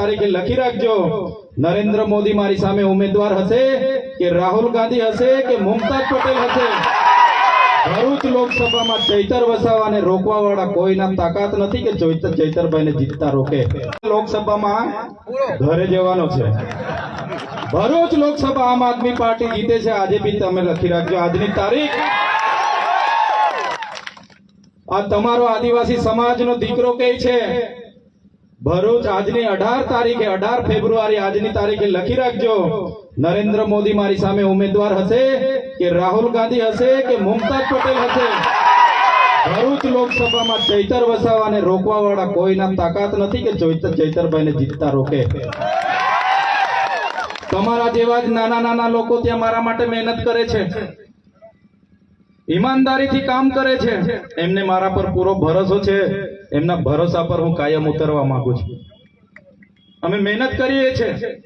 તારીખે લખી રાખજો. નરેન્દ્ર મોદી મારી સામે ઉમેદવાર હશે કે રાહુલ ગાંધી હશે કે મુમતાજ પટેલ હશે? ભરૂચ લોકસભામાં ચૈતર વસાવાને રોકવા વાળા કોઈના તાકાત નથી કે ચૈતર ચૈતરભાઈને જીતતા રોકે? લોકસભામાં ઘરે જવાનો છે. ભરૂચ લોકસભા આમ આદમી પાર્ટી જીતે છે. આજે બી તમે લખી રાખજો આજની તારીખ. આ તમારો આદિવાસી સમાજનો દીકરો કે છે? ભરૂચ આજની અઢાર તારીખે, અઢાર ફેબ્રુઆરી આજની તારીખે લખી રાખજો. નરેન્દ્ર મોદી મારી સામે ઉમેદવાર હશે કે રાહુલ ગાંધી હશે કે મુમતાજ પટેલ હશે? ભરૂચ લોકસભામાં ચૈતર વસાવાને રોકવા વાળા કોઈના તાકાત નથી કે ચૈતર ચૈતરભાઈને જીતતા રોકે? તમારા જેવા જ નાના નાના લોકો ત્યાં મારા માટે મહેનત કરે છે. ઈમાનદારીથી કામ કરે છે. એમને મારા પર પૂરો ભરોસો છે. એમના ભરોસા પર હું કાયમ ઉતરવા માંગુ છું. અમે મહેનત કરીએ છીએ.